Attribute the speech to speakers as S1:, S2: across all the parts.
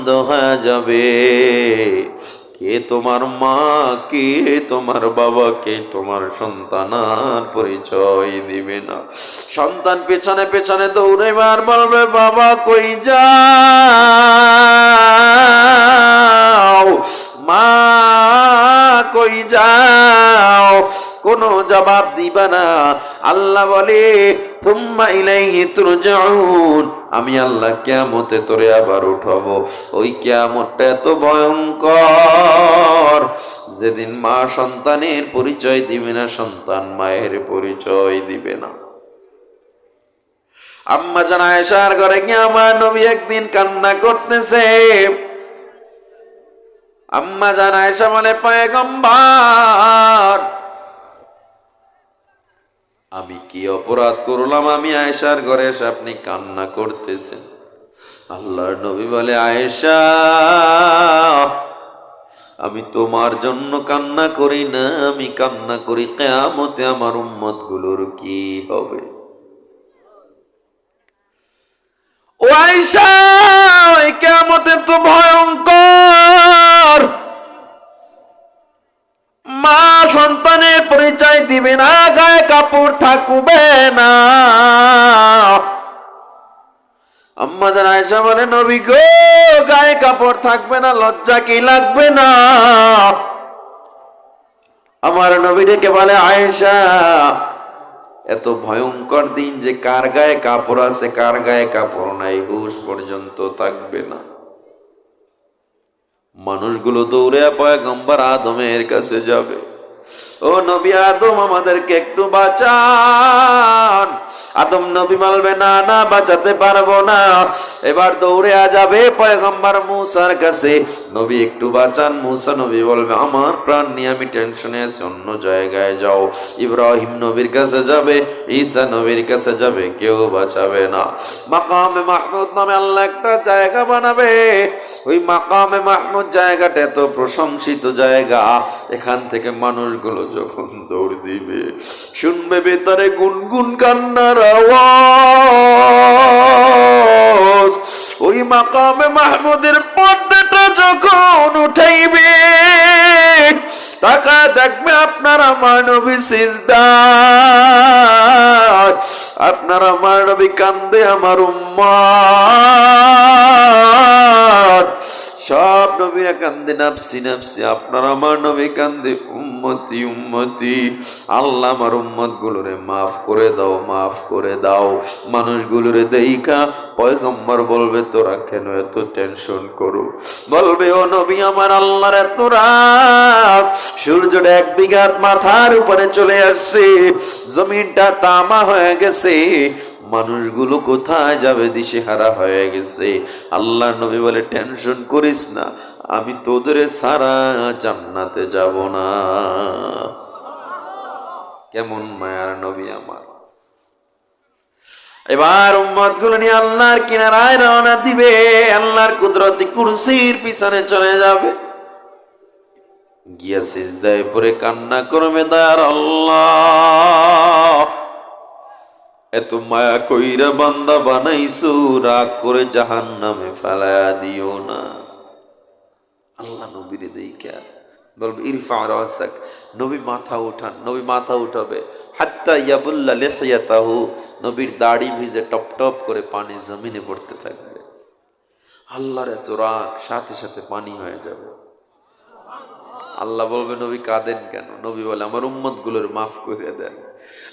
S1: বন্ধ হয়ে যাবে। কে তোমার মা, কে তোমার বাবা, কে তোমার সন্তান আর পরিচয় দিবে না। সন্তান পেছনে পেছনে দৌড়ে বার বলবে, বাবা, কই যাও? মা, কই যাও? কোনো জবাব দিবা না। আল্লাহ বলে তুম্মা ইলাইহি তুরজাউন। আমি আল্লাহ কিয়ামতে তোরে আবার উঠাবো। ওই কিয়ামতটা এত ভয়ঙ্কর। যেদিন মা সন্তানের পরিচয় দিবে না, সন্তান মায়ের পরিচয় দিবে না। আম্মা জান আয়েশার ঘরে গিয়ে আমার নবী একদিন কান্না করতেছে। আম্মা জান আয়েশা বলে, পয়গম্বর আমি কি অপরাধ করলাম? আমি আয়েশার ঘরে এসে আপনি কান্না করতেছেন। আল্লাহর নবী বলে, আয়েশা, আমি তোমার জন্য কান্না করি না। আমি কান্না করি, কেয়ামতে আমার উম্মতগুলোর কি হবে? ও আয়েশা কেয়ামতে তো ভয়ঙ্কর। মা সন্তানের পরিচয় দিবে না, গায়ে কাপড় থাকবে না। আম্মা জান আয়েশা বলে, নবী গো, গায়ে কাপড় থাকবে না, লজ্জা কি লাগবে না? আমার নবী ডেকে বলে, আয়েশা, এত ভয়ঙ্কর দিন যে কার গায়ে কাপড় আছে, কার গায়ে কাপড় নাই, হুশ পর্যন্ত থাকবে না। মানুষগুলো দৌড়ে পয়গম্বর আদমের কাছে যাবে। ও নবী আদম, আমাদেরকে একটু বাঁচান। আদম নবী বলবে না না, বাঁচাতে পারব না। এবার দৌড়ে আ যাবে পয়গম্বর মুসার কাছে। নবী, একটু বাঁচান। মুসা নবী বলবে, আমার প্রাণ নিয়ে আমি টেনশনে আছি, অন্য জায়গায় যাও। ইব্রাহিম নবীর কাছে যাবে, ঈসা নবীর কাছে যাবে, কেউ বাঁচাবে না। মাকামে মাহমুদ নামে আল্লাহ একটা জায়গা বানাবে। ওই মাকামে মাহমুদ জায়গাটা এত প্রশংসিত জায়গা, এখান থেকে মানুষগুলো যখন দৌড় দিবে, শুনবে বেতারে গুনগুন কান্নার আওয়াজ। ওই মাকামে মাহমুদের পর্দাটা যখন উঠাইবে টাকা দেখবে আপনারা মানবী সিজদা। আপনারা মানবী কান্দে আমার উম্মা সব নবীরা কান্দে নাপসি নাপসি আপনার, আমার নবী কান্দে। উম্মতি উম্মতি। আল্লাহ আমার উম্মত গুলোরে মাফ করে দাও, মাফ করে দাও। মানুষগুলোরে দেইখা পয়গম্বর বলবে, তোরা কেন এত টেনশন করো? বলবে, ও নবী আমার আল্লাহর এত রাত সূর্যটা এক বিঘাত মাথার উপরে চলে আসছে। জমিনটা তামা হয়ে গেছে। মানুষগুলো কোথায় যাবে? দিশেহারা হয়ে গেছে। আল্লাহ নবী বলে, টেনশন করিস না, আমি তোদের সারা জান্নাতে যাব না। কেমন মায়ার নবী আমার। এবার উম্মতগুলো নিয়ে আল্লাহর কিনারায় রওনা দিবে। আল্লাহর কুদরতি কুরসির পিছনে চলে যাবে। গিয়া সিজদায় পরে কান্না করবে দয়ার আল্লাহ। এত মায়া কইরা বান্দা বানাইছো, রাগ করে জাহান নামে ফেলায়া দিও না। আল্লাহ নবীরে দেইকা বলবে, ইরফা রাসাক। নবী মাথা উঠান, নবী মাথা উঠাবে। হাত্তা ইয়াবুল্লা লিহিয়াতাহু, নবীর দাড়ি ভিজে টপ টপ করে পানি জমিনে পড়তে থাকবে। আল্লাহর এত রাগ, সাথে সাথে পানি হয়ে যাবে। আল্লাহ বলবে, নবী কাঁদেন কেন? নবী বলে, আমার উম্মতগুলোর মাফ করে দেন।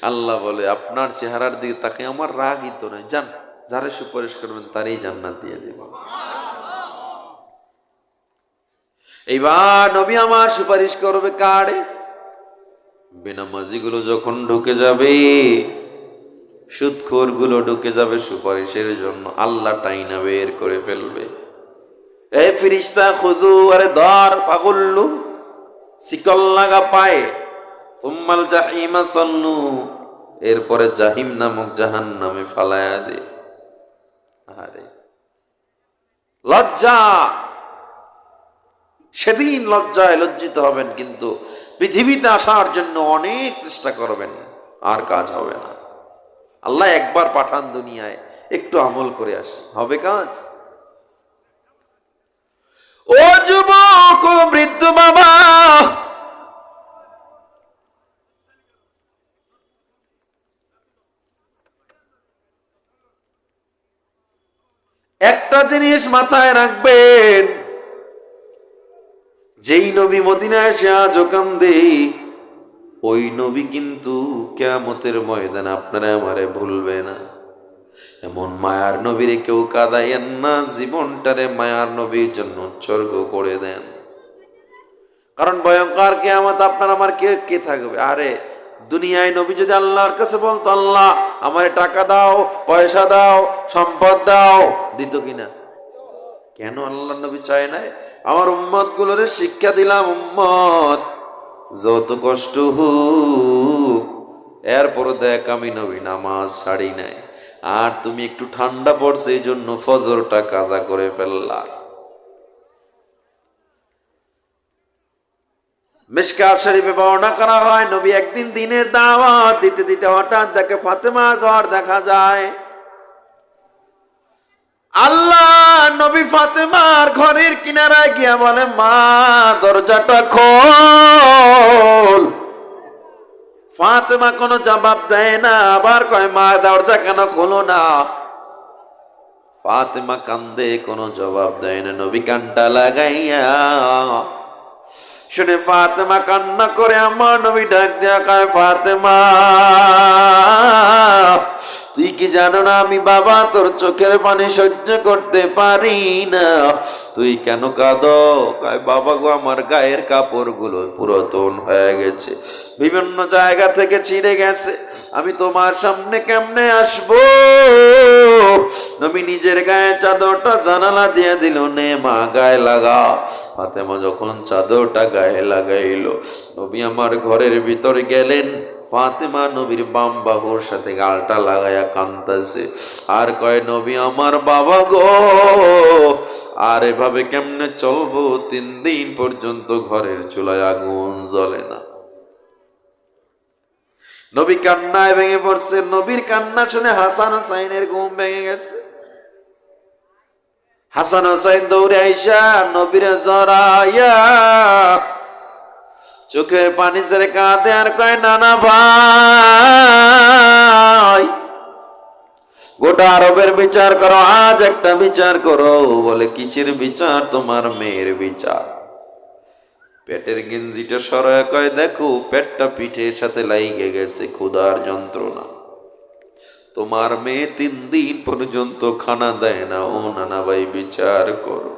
S1: আল্লাহ বলে, আপনার চেহারার দিকে তাকে আমার রাগই তো নয় যান, যারা সুপারিশ করবেন তারই জান্নাত দিয়ে দেব। এইবার নবী আমার সুপারিশ করবে কারে? বেনামাজি গুলো যখন ঢুকে যাবে সুৎখোরগুলো ঢুকে যাবে সুপারিশের জন্য। আল্লাহ টাইনা বের করে ফেলবে। এ ফিরিস্তা, খুদু, আরে ধর ফাগুল্লু শিকল লাগা পায়ে। উম্মাল জাহিমা সন্নু এরপরে জাহিম নামক জাহান নামে ফালায়া দে লজ্জা! সেদিন লজ্জায় লজ্জিত হবেন কিন্তু পৃথিবীতে আসার জন্য অনেক চেষ্টা করবেন, আর কাজ হবে না। আল্লাহ একবার পাঠান দুনিয়ায়, একটু আমল করে আসি। হবে কাজ? বৃদ্ধ বাবা। একটা জিনিস মাথায় রাখবেন, যেই নবী মদিনায় সে আজ কান্দে, ওই নবী কিন্তু কেমতের ময়দান আপনারা আমারে ভুলবে না। এমন মায়ার নবীরে কেউ কাদাইয়েন না, জীবনটারে মায়ার নবীর জন্য উৎসর্গ করে দেন। কারণ ভয়ঙ্কর কেয়ামত আপনার, আমার কে কে থাকবে? আরে, দুনিয়ায় নবী যদি আল্লাহর কাছে বলতো, আল্লাহ, আমার টাকা দাও, পয়সা দাও, সম্পদ দাও দিত কিনা? কেন আল্লাহ নবী চায় নাই? আমার উম্মত গুলোরে শিক্ষা দিলাম, উম্মত, যত কষ্ট হোক এরপর দেখ আমি নবী, নামাজ ছাড়ি নাই। আর তুমি একটু ঠান্ডা পড়ছে এই জন্য ফজরটা কাজা করে ফেললা। মিসকা শরীফে বর্ণনা করা হয়, নবী একদিন দিনের দাওয়াত দিতে দিতে হঠাৎ দেখে ফাতেমা ঘর দেখা যায়। আল্লাহ নবী ফাতেমার ঘরের কিনারায় গিয়া বলে, মা, দরজাটা খোল। ফাতেমা কোনো জবাব দেয় না, আবার কয়, মা, দরজা কেন খোলো না? ফাতেমা কান্দে, কোনো জবাব দেয় না, নবী কান্টা লাগাইয়া। শুনে ফাতেমা কান্না করে, আমার নবী ডাক দেয়া কয়, ফাতেমা তুই কি জানো না আমি বাবা? তোর চোখের পানি সহ্য করতে পারি না। তুই কেন কাঁদ? বাবা গো, আমার গায়ের কাপড়গুলো পুরাতন হয়ে গেছে। বিভিন্ন জায়গা থেকে ছিঁড়ে গেছে। আমি তোমার সামনে কেমনে আসব? নবী নিজের গায়ে চাদরটা জানালা দিয়ে দিল, নে মা, গায়ে লাগা। ফাতেমা যখন চাদরটা গায়ে লাগাইলো, নবী আমার ঘরের ভিতরে গেলেন। ফাতেমা নবীর বাম বাহুর সাথে গালটা লাগাইয়া কান্দাছে আর কয়, নবী আমার বাবা গো, আর এভাবে কেমনে চলবো? তিন দিন পর্যন্ত ঘরের চুলায় আগুন জ্বলে না। নবী কান্নায় ভেঙে পড়ছে। নবীর কান্না শুনে হাসান হোসাইনের ঘুম ভেঙে গেছে। হাসান হোসাইন দৌড়ে আইসা নবীরে জড়াইয়া চোখের পানি ছেড়ে কাঁদে আর কয়, নানা ভাই, গোটা আরবের বিচার করো, আজ একটা বিচার করো। বলে, কিসের বিচার? তোমার মেয়ের বিচার। পেটের গেঞ্জিটা সরায় কয়, দেখো, পেটটা পিঠের সাথে লাইগে গেছে, ক্ষুধার যন্ত্রণা। তোমার মেয়ে তিন দিন পর্যন্ত খানা দেয় না। ও, নানা ভাই, বিচার করো।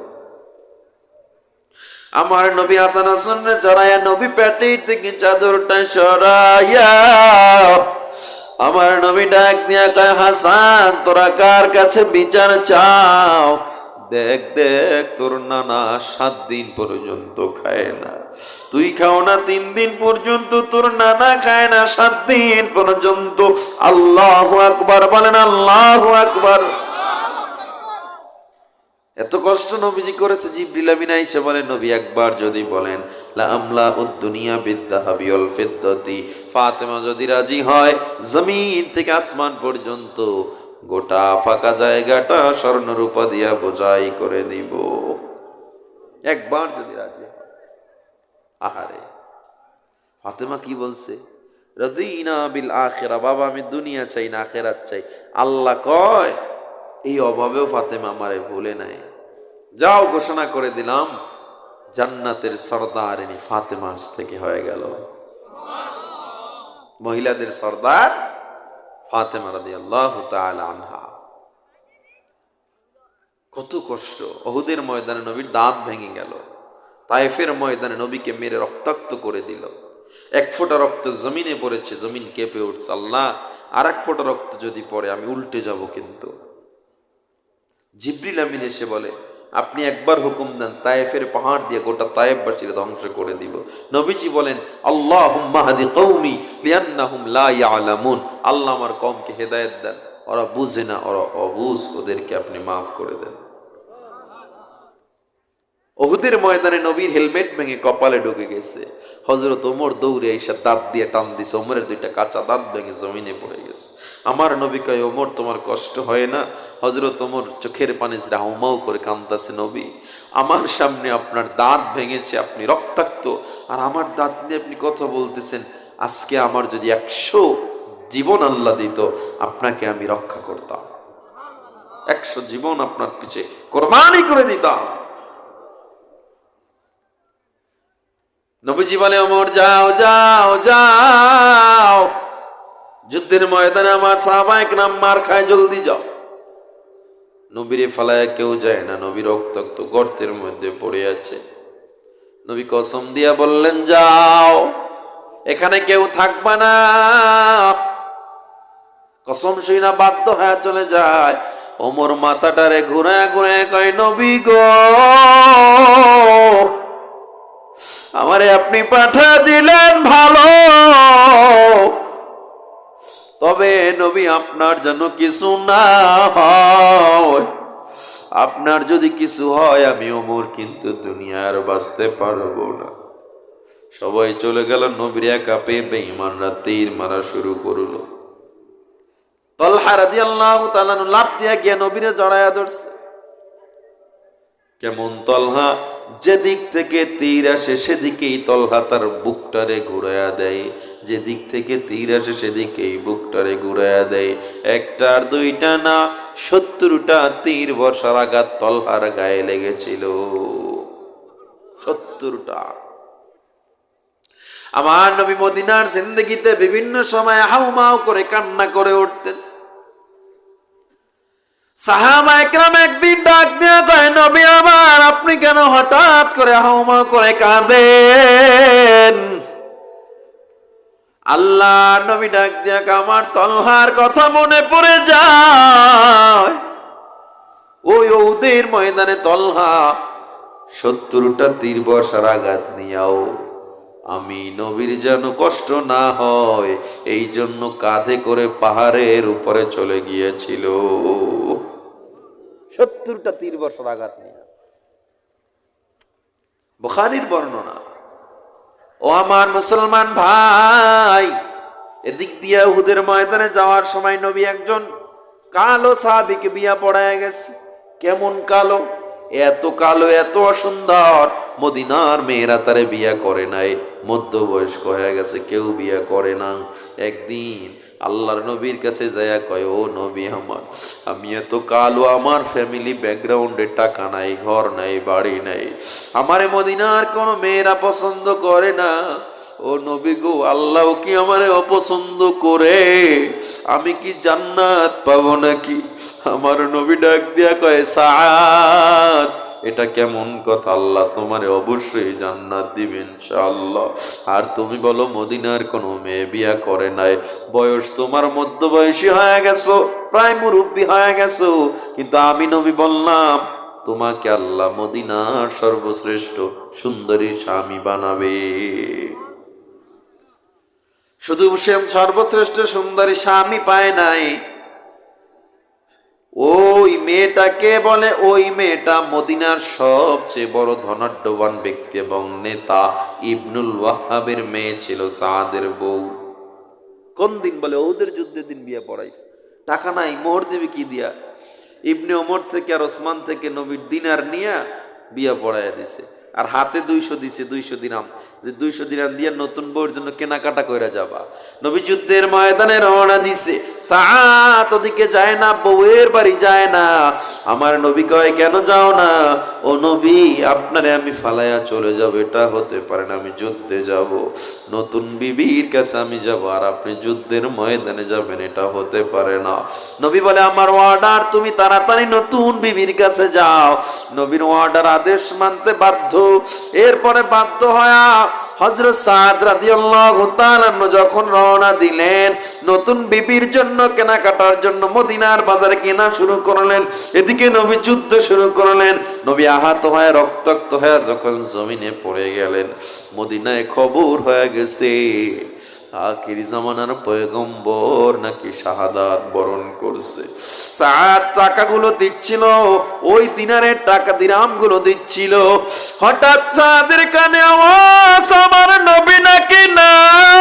S1: আমার নবী হাসান হাসানে জড়াইয়া নবী পেটে থেকে চাদরটা সরাইয়া, আমার নবী ডাক দিয়া কয়, হাসান, তোরা কার কাছে বিচার চাও? দেখ দেখ, তোর নানা সাত দিন পর্যন্ত খায় না। তুই খাও না, তিন দিন পর্যন্ত তোর নানা খায় না, সাত দিন পর্যন্ত। আল্লাহ আকবার, বলেন আল্লাহ আকবার। এত কষ্ট নবীজি করেছে, জিব্রিল আমিন আইসা বলেন, নবী একবার যদি বলেন, লা আমলা উদ্দুনিয়া বিদ্যাহাবি অল ফিদ্দতি, ফাতেমা যদি রাজি হয়, জমিন থেকে আসমান পর্যন্ত গোটা ফাঁকা জায়গাটা স্বর্ণরূপা দিয়া বোঝাই করে দিব। একবার যদি রাজি হয়। আহারে, ফাতেমা কি বলছে? রদিনা বিল আখেরা, বাবা আমি দুনিয়া চাই না, আখেরাত চাই। আল্লাহ কয়, এই অভাবেও ফাতেমা আমারে ভুলে নাই। যাও, ঘোষণা করে দিলাম, জান্নাতের সর্দারিনী ফাতেমা আজ থেকে হয়ে গেল। মহিলাদের সর্দার ফাতেমা রাদি আল্লাহ আনহা। কত কষ্ট অহুদের ময়দানে নবীর দাঁত ভেঙে গেল। তাইফের ময়দানে নবীকে মেরে রক্তাক্ত করে দিল। এক ফোঁটা রক্ত জমিনে পড়েছে, জমিন কেঁপে উঠছে, আল্লাহ আর এক ফোঁটা রক্ত যদি পড়ে, আমি উল্টে যাব কিন্তু। জিব্রিল আমিন এসে বলে আপনি একবার হুকুম দেন, তায়েফের পাহাড় দিয়ে গোটা তায়েফবাসীর ধ্বংস করে দিব। নবীজি বলেন আল্লাহ মাহাদি কৌমি আল্লাহ আমার কমকে হেদায়েত দেন। ওরা বুঝে না, ওরা অবুজ, ওদেরকে আপনি মাফ করে দেন। ওহুদের ময়দানে নবীর হেলমেট ভেঙে কপালে ঢুকে গেছে। হজরত ওমর দৌড়ে এসে দাঁত দিয়ে টান দিছে, ওমরের দুইটা কাঁচা দাঁত ভেঙে জমিনে পড়ে গেছে। আমার নবী কয়, ওমর, তোমার কষ্ট হয় না? হজরত ওমর চোখের পানি হাউমাউ করে কান্দাছে নবী, আমার সামনে আপনার দাঁত ভেঙেছে, আপনি রক্তাক্ত, আর আমার দাঁত নিয়ে আপনি কথা বলতেছেন। আজকে আমার যদি একশো জীবন আল্লাহ দিত, আপনাকে আমি রক্ষা করতাম। একশো জীবন আপনার পিছে কোরবানি করে দিতাম। নবীজি বলে অমর, যাও যাও যাও। যুদ্ধের ময়দানে আমার সাহবায়ক নাম মার খায়, জলদি যাও। নবীরে ফালায় কেউ যায় না, নবী রক্তাক্ত গর্তের মধ্যে পড়ে আছে। নবী কসম দিয়া বললেন, যাও, এখানে কেউ থাকবা না। কসম শুই না বাধ্য হয়ে চলে যায়। ওমর মাথাটারে ঘুরায় ঘুরে কয়, নবী গো আমারে আপনি পাঠা দিলেন ভালো। তবে নবী, আপনার জন্য কিছু না হয়। আপনার যদি কিছু হয়, আমি ওমর কিন্তু দুনিয়ার বাঁচতে পারব না। সবাই চলে গেল, নবীর একা পেয়ে বেঈমানরা তীর মারা শুরু করল। তলহা লাভ দিয়া গিয়া নবীরে জড়ায়া ধরছে। কেমন তলহা? যেদিক থেকে তীর আসে সেদিকেই তলহা তার বুকটারে ঘুরাইয়া দেয়। যেদিক থেকে তীর আসে সেদিকেই বুকটারে ঘুরাইয়া দেয়। একটার দুইটা না, সত্তরটা তীর বর্ষার আঘাত তলহার গায়ে লেগেছিল। সত্তরটা। আমার নবী মদিনার জিন্দগিতে বিভিন্ন সময় হাউমাউ করে কান্না করে উঠতেন। আপনি কেন হঠাৎ করে হাউমা করে কাঁদেন? আল্লাহ নবী ডাক দিয়ে আমার তলহার কথা মনে পড়ে যায়। ওই ওদের ময়দানে তলহা সত্তরটা তীর বর্ষার আঘাত নিয়াও। আমি নবীর যেন কষ্ট না হয় এই জন্য কাঁধে করে পাহাড়ের উপরে চলে গিয়েছিল। সত্তরটা তীর বর্ষার আঘাত নিয়ে। বুখারির বর্ণনা, ও আমার মুসলমান ভাই, এদিক দিয়ে উহুদের ময়দানে যাওয়ার সময় নবী একজন কালো সাহাবিকে বিয়া পড়ায় গেছে। কেমন কালো? এত কালো, এত অসুন্দর মদিনার মেয়েরা তারে বিয়া করে নাই, মধ্যবয়স্ক হয়ে গেছে, কেউ বিয়া করে না। একদিন আল্লাহর নবীর কাছে যায়া কয়, ও নবী আমার, আমি এত কালো, আমার ফ্যামিলি ব্যাকগ্রাউন্ডে টাকা নাই, ঘর নাই, বাড়ি নাই। আমারে মদিনার কোনো মেয়েরা পছন্দ করে না। ও নবী গো আল্লাহ কি আমারে অপছন্দ করে? আমি কি জান্নাত পাবো নাকি? আমার নবী ডাক দিয়া কয় সাত এটা কেমন কথা? আল্লাহ তোমারে অবশ্যই জান্নাত দিবে ইনশাআল্লাহ। আর তুমি বলো, মদিনার কোনো মেয়ে বিয়া করে নাই। বয়স তোমার মধ্যবয়সী হয়ে গেছো, প্রায় মুরব্বী হয়ে গেছো। কিন্তু আমি নবী বললাম, তোমাকে আল্লাহ মদিনার সর্বশ্রেষ্ঠ সুন্দরী স্বামী বানাবে। শুধু সে সর্বশ্রেষ্ঠ সুন্দরী স্বামী পায় নাই। ওই মেয়েটাকে বলে, ওই মেয়েটা মদিনার সবচেয়ে বড় ধনাঢ্যবান ব্যক্তি এবং নেতা। ইবনুল ওয়াহাবের মেয়ে ছিল সাদের বউ। কোন দিন বলে, ওদের যুদ্ধের দিন বিয়ে পড়াইছে। টাকা নাই, মোহর দেবে কি দিয়া? ইবনে ওমর থেকে আর ওসমান থেকে নবীর দিনার নিয়ে বিয়ে পড়াইয়া দিছে। আর হাতে দুইশো দিছে, দুইশো দিনাম যে দুইশো দিনাম দিয়ে নতুন বউর জন্য কেনাকাটা কইরা যাবা। নবী যুদ্ধের ময়দানে রওনা দিছে, সাত ওদিকে যায় না, বউয়ের বাড়ি যায় না। আমার নবী কয়, কেন যাও না? ও নবী, আপনারে আমি ফালাইয়া চলে যাব, এটা হতে পারে না, আমি যুদ্ধে যাব। নতুন বিবির কাছে আমি যাব, আর আপনি যুদ্ধের ময়দানে যাবেন, এটা হতে পারে না। নবী বলে, আমার অর্ডার তুমি তাড়াতাড়ি নতুন বিবির কাছে যাও। নবীর অর্ডার আদেশ মানতে বাধ্য, এরপরে বাধ্য হয়া হজরত সাদ রাদিয়াল্লাহু তাআলা যখন রওনা দিলেন, নতুন বিবির জন্য কেনাকাটার জন্য মদিনার বাজারে কেনা শুরু করলেন, এদিকে নবী যুদ্ধ শুরু করলেন, নবী আহত হয়ে রক্তাক্ত হয়ে যখন জমিনে পড়ে গেলেন, মদিনায় খবর হয়ে গেছে। আখির জামানার পয়গম্বর নাকি শাহাদাত বরণ করছে। সাত টাকাগুলো দিচ্ছিল, ওই দিনারের টাকা দিরামগুলো দিচ্ছিল। হঠাৎ চাঁদের কানে আওয়াজ, আমার নবী নাকি নাই?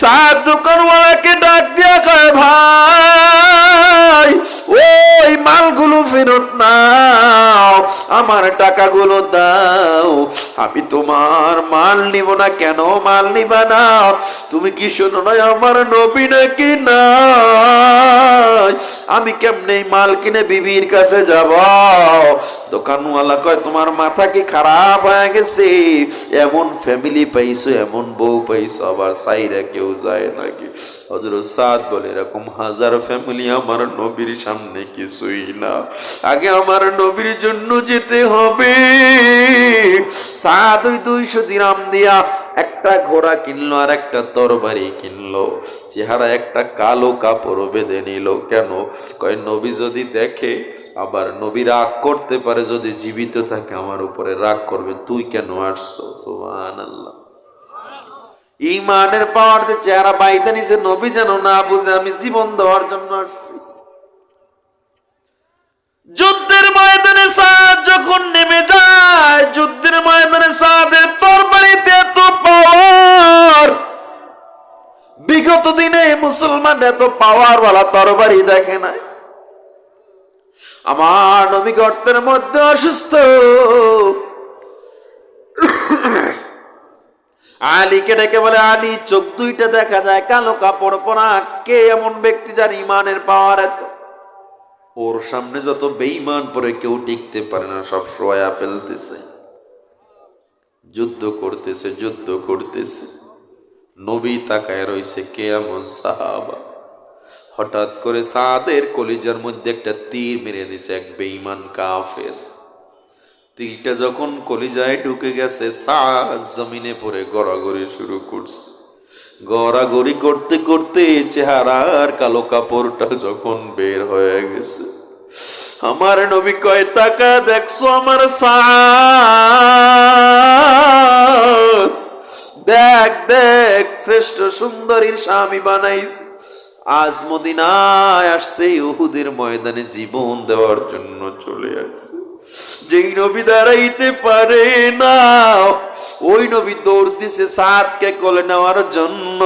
S1: সাত দোকানওয়ালাকে ডাক দিয়া কয়, ভাই, ওই মালগুলো ফেরত নাও, আমার টাকাগুলো দাও। আমি তোমার মাল নিব না কেন? মাল নিবা না তুমি কি শোনো না আমার নবী নাকি না আমি কেমনে মাল কিনে বিবির কাছে যাব? দোকানওয়ালা কয়, তোমার মাথা কি খারাপ হয়ে গেছে? এমন ফ্যামিলি পাইছো, এমন বউ পাইছো, আবার সাইরা কেউ যায় নাকি? হজরত সাদ বলে, এরকম হাজার ফ্যামিলি আমার নবীর সামনে কিছুই না। আগে আমার নবীর জন্য যেতে হবে। সাদ ওই দুইশো দিরাম দিয়া একটা ঘোড়া কিনলো আর একটা তরবারি কিনলো। চেহারা একটা কালো কাপড় বেঁধে নিল। কেন? কয়, নবী যদি দেখে, আবার নবী রাগ করতে পারে, যদি জীবিত থাকে, আমার উপরে রাগ করবে। তুই কেন আসছো? সোহান আল্লাহ ইমানের পাওয়ার যে চেহারা বাইতে নিছে, নবী যেন না বুঝে, আমি জীবন দেওয়ার জন্য আসছি। যুদ্ধের ময়দানে সাদ যখন নেমে যায়, যুদ্ধের ময়দানে সাদের বিগত দিনে মুসলমান এত পাওয়ার ওয়ালা তরবারি দেখে নাই। আমার নবী গর্তের মধ্যে অসুস্থ। আলীকে ডেকে বলে, আলী, চোখ দুইটা দেখা যায়, কালো কাপড় পরা। কে এমন ব্যক্তি যার ইমানের পাওয়ার এত? ওর সামনে যত বেইমান পরে কেউ টিকতে পারে না, সব সোয়া ফেলতেছে। যুদ্ধ করতেছে যুদ্ধ করতেছে। নবী তাকায় রইছে কে এমন সাহাবা। হঠাৎ করে সাদের কলিজার মধ্যে একটা তীর মেরে দিছে এক বেইমান কাফের। তীরটা যখন কলিজায় ঢুকে গেছে, সাদ জমিনে পড়ে গড়াগড়ি শুরু করছে। গড়াগড়ি করতে করতে চেহারার কালো কাপড়টা যখন বের হয়ে গেছে, আমার নবী কয় টাকা দেখছ আমার সাদ? দেখ দেখ, শ্রেষ্ঠ সুন্দরীর স্বামী বানাইছে। আজ মদিনায় আসছে, উহুদের ময়দানে জীবন দেওয়ার জন্য চলে আসছে। যেই নবী দাঁড়াইতে পারে না, ওই নবী দৌড় দিছে সাতকে কলে নেওয়ার জন্য।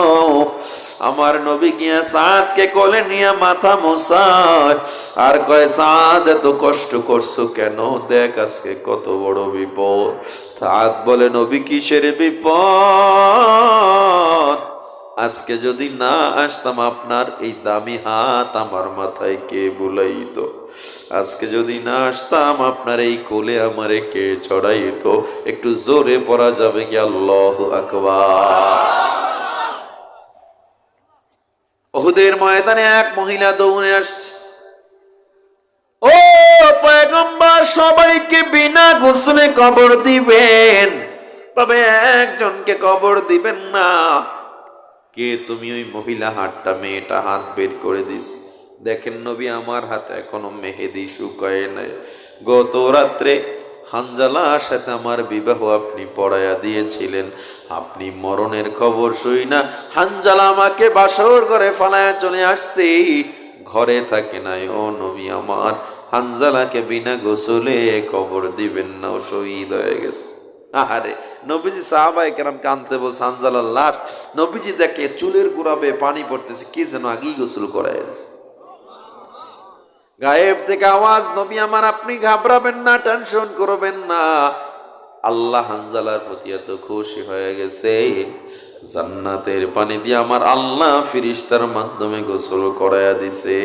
S1: আমার নবী গিয়া সাতকে কোলে নিয়ে মাথা মশায় আর কয়, সাদ, এত কষ্ট করছ কেন? দেখ আজকে কত বড় বিপদ। সাদ বলে, নবী কিসের বিপদ? আজকে যদি না আসতাম, আপনার এই দামি হাত আমার মাথায় কে বুলাইতো? আজকে যদি না আসতাম, আপনার এই কোলে আমারে কে চড়াইতো? একটু জোরে পড়া যাবে কি? আল্লাহ আকবার। ওহুদের ময়দানে এক মহিলা দৌড়ে আসছে। ও পয়গম্বর সবাইকে বিনা গোসলে কবর দিবেন। তবে একজনকে কবর দিবেন না। কে তুমি ওই মহিলা হাতটা মেয়েটা হাত বের করে দিস? দেখেন নবী আমার হাতে এখনও মেহেদি শুকায় নাই। গত রাত্রে হানজালার সাথে আমার বিবাহ আপনি পড়াইয়া দিয়েছিলেন। আপনি মরণের খবর শুই না। হানজালা আমাকে বাসর করে ফালায়া চলে আসছে। ঘরে থাকে নাই, ও নবী আমার। হানজালাকে বিনা গোসলে কবর দিবেন না, ও শহীদ হয়ে গেছে। আরে নবীজি সাহাবাই কেরাম কানতে বলছে, হানজালার লাশ। নবীজি দেখে চুলের গুড়াবে পানি পড়তেছে, কি যেন আগেই গোসল করায় গায়েব থেকে আওয়াজ, নবী আমার, আপনি ঘাবড়াবেন না টেনশন করবেন না। আল্লাহ হানজালার প্রতি এত খুশি হয়ে গেছে। জান্নাতের পানি দিয়ে আমার আল্লাহ ফিরিস্তার মাধ্যমে গোসল করায়া দিছে।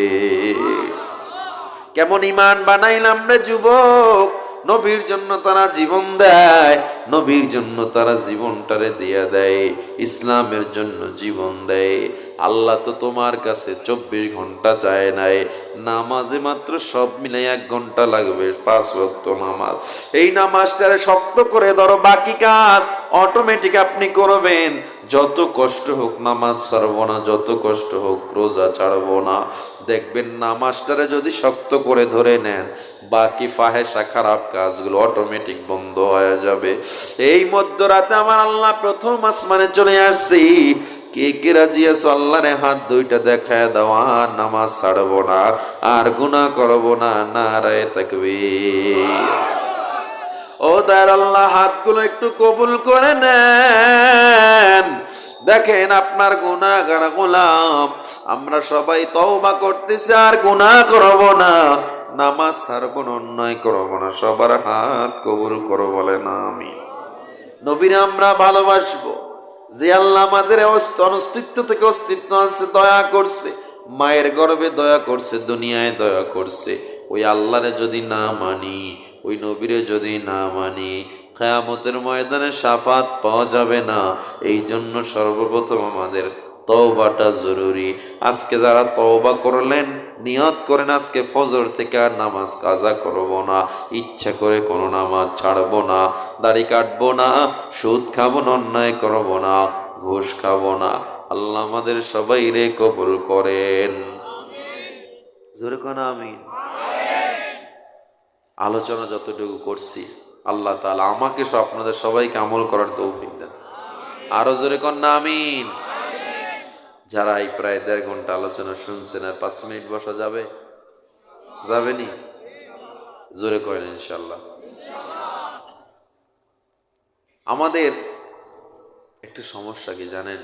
S1: কেমন ইমান বানাইলাম রে যুবক? নবীর জন্য তারা জীবন দেয়, নবীর জন্য তারা জীবনটারে দিয়া দেয়, ইসলামের জন্য জীবন দেয়। আল্লাহ তো তোমার কাছে চব্বিশ ঘণ্টা চায় নাই। নামাজে মাত্র সব মিলে এক ঘণ্টা লাগবে, পাঁচ ওয়াক্ত নামাজ। এই নামাজটারে শক্ত করে ধরো, বাকি কাজ অটোমেটিক আপনি করবেন। যত কষ্ট হোক নামাজ ছাড়বো না, যত কষ্ট হোক রোজা ছাড়বো না। দেখবেন নামাজটারে যদি শক্ত করে ধরে নেন, বাকি ফাহেসা খারাপ কাজগুলো অটোমেটিক বন্ধ হয়ে যাবে। এই মধ্যরাতে আমার আল্লাহ প্রথম আসমানে চলে আসছি। কে কে রাজি আছো? আল্লাহরে হাত দুইটা দেখায় দেওয়া নামাজ ছাড়বো না, আর গুনাহ করব না। না নারায় থাকবে ও দার আল্লাহ, হাতগুলো একটু কবুল করে নেন। দেখেন আপনার গুনাহগার গোলাম, আমরা সবাই তওবা করতেছি, আর গুনাহ করব না। নামাজ ছাড়বো না, অন্যায় করব না, সবার হাত কবুল করো বলে না আমি নবীরা আমরা ভালোবাসবো। যে আল্লাহ আমাদের অস্তিত্ব থেকে অস্তিত্ব আছে দয়া করছে। মায়ের গর্বে দয়া করছে, দুনিয়ায় দয়া করছে। ওই আল্লাহরে যদি না মানি, ওই নবীরে যদি না মানি খেয়ামতের ময়দানে সাফাত পাওয়া যাবে না। এই জন্য সর্বপ্রথম আমাদের তওবাটা জরুরি। আজকে যারা তওবা করলেন, নিয়ত করেন আজকে ফজর থেকে আর নামাজ কাজা করব না। ইচ্ছা করে কোনো নামাজ ছাড়বো না। দাড়ি কাটবো না, সুদ খাব না, অন্যায় করব না, ঘুষ খাব না। আল্লাহ আমাদের সবাই রে কবুল করেন। জোরে আমিন। আলোচনা যতটুকু করছি, আল্লাহ তালা আমাকে সব আপনাদের সবাইকে আমল করার তৌফিক দেন। আরও জোরে কন না আমিন। যারা এই প্রায় দেড় ঘণ্টা আলোচনা শুনছেন আর পাঁচ মিনিট বসা যাবে, যাবেনি? জোরে করেন ইনশাল্লাহ আমাদের একটা সমস্যা কি জানেন?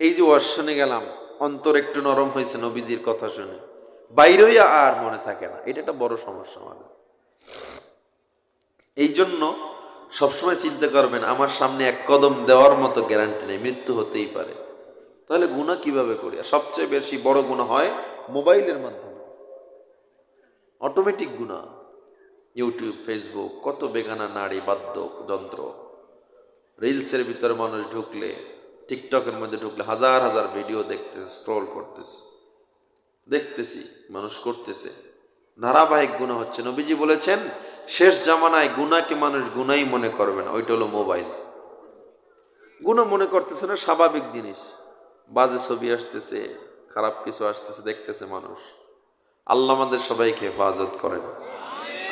S1: এই যে ওয়াজ শুনে গেলাম, অন্তর একটু নরম হয়েছে নবীজির কথা শুনে। বাইরেই আর মনে থাকে না, এটা একটা বড় সমস্যা আমাদের। এই জন্য সবসময় চিন্তা করবেন, আমার সামনে এক কদম দেওয়ার মতো গ্যারান্টি নেই, মৃত্যু হতেই পারে। তাহলে গুণা কীভাবে করি? আর সবচেয়ে বেশি বড় গুণা হয় মোবাইলের মাধ্যমে। অটোমেটিক গুণা ইউটিউব ফেসবুক কত বেগানা নারী বাদ্য যন্ত্র। রিলসের ভিতরে মানুষ ঢুকলে টিকটকের মধ্যে ঢুকলে হাজার হাজার ভিডিও দেখতেছে স্ক্রল করতেছে। দেখতেছি, মানুষ করতেছে। ধারাবাহিক গুণা হচ্ছে, নবীজি বলেছেন, শেষ জামানায় গুণাকে মানুষ গুনাই মনে করবে না, ওইটা হলো মোবাইল। গুণা মনে করতেছে না, স্বাভাবিক জিনিস। বাজে ছবি আসতেছে, খারাপ কিছু আসতেছে, দেখতেছে মানুষ। আল্লাহ আমাদের সবাইকে হেফাজত করেন।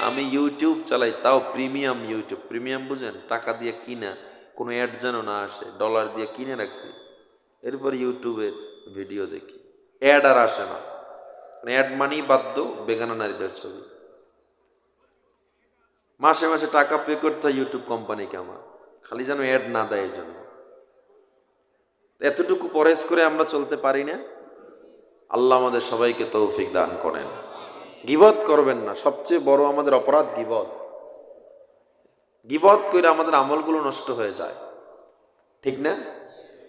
S1: আমি ইউটিউব চালাই, তাও প্রিমিয়াম ইউটিউব। প্রিমিয়াম বুঝেন, টাকা দিয়ে কিনা, কোনো অ্যাড যেন না আসে, ডলার দিয়ে কিনে রাখছি। এরপর ইউটিউবের ভিডিও দেখি। অ্যাড আর আসে না। অ্যাড মানি বাধ্য বেগানা নারীদের ছবি। মাসে মাসে টাকা পে করতে হয় ইউটিউব কোম্পানিকে আমার। খালি যেন অ্যাড না দেয় এই জন্য। এতটুকু পরেজ করে আমরা চলতে পারি না। আল্লাহ আমাদের সবাইকে তৌফিক দান করেন। গিবত করবেন না। সবচেয়ে বড় আমাদের অপরাধ গিবত। গিবত করে আমাদের আমলগুলো নষ্ট হয়ে যায়। ঠিক না?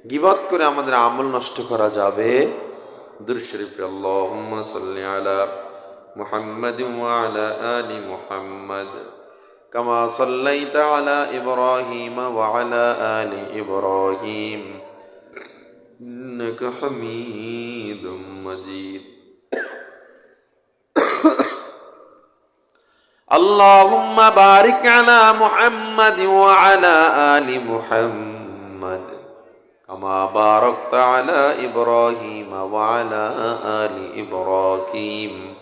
S1: গিবত করে আমাদের আমল নষ্ট করা যাবে। দুরশরীফ আলা আলা কামা সাল্লাইতা আলা ইব্রাহিম ওয়া আলা আলি ইব্রাহিম। إنك حميد مجيد اللهم بارك على محمد وعلى آل محمد كما باركت على إبراهيم وعلى آل إبراهيم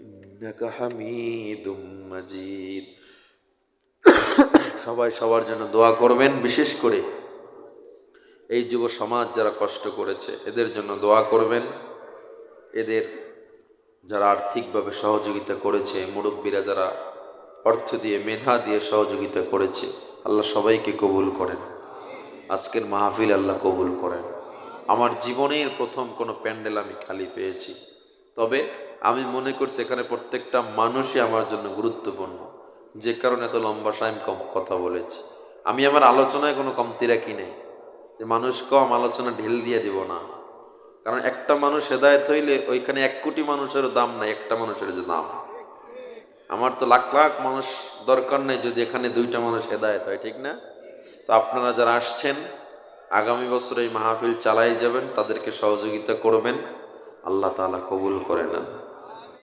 S1: إنك حميد مجيد সবাই সবার জন্য দোয়া করবেন বিশেষ করে এই যুব সমাজ যারা কষ্ট করেছে, এদের জন্য দোয়া করবেন। এদের যারা আর্থিকভাবে সহযোগিতা করেছে, মুরব্বীরা যারা অর্থ দিয়ে, মেধা দিয়ে সহযোগিতা করেছে, আল্লাহ সবাইকে কবুল করেন। আজকের মাহফিল আল্লাহ কবুল করেন। আমার জীবনের প্রথম কোনো প্যান্ডেল আমি খালি পেয়েছি। তবে আমি মনে করছি এখানে প্রত্যেকটা মানুষই আমার জন্য গুরুত্বপূর্ণ। যে কারণে এত লম্বা টাইম কম কথা বলেছি। আমি আমার আলোচনায় কোনো কমতি রাখি নাই। যে মানুষ কম আলোচনা ঢিল দিয়ে দিব না। কারণ একটা মানুষ হেদায়ত হইলে ওইখানে এক কোটি মানুষের দাম নাই, একটা মানুষের যে দাম। আমার তো লাখ লাখ মানুষ দরকার নেই যদি এখানে দুইটা মানুষ হেদায়ত হয়, ঠিক না? তো আপনারা যারা আসছেন, আগামী বছর এই মাহফিল চালাই যাবেন, তাদেরকে সহযোগিতা করবেন। আল্লাহ তালা কবুল করে নেন।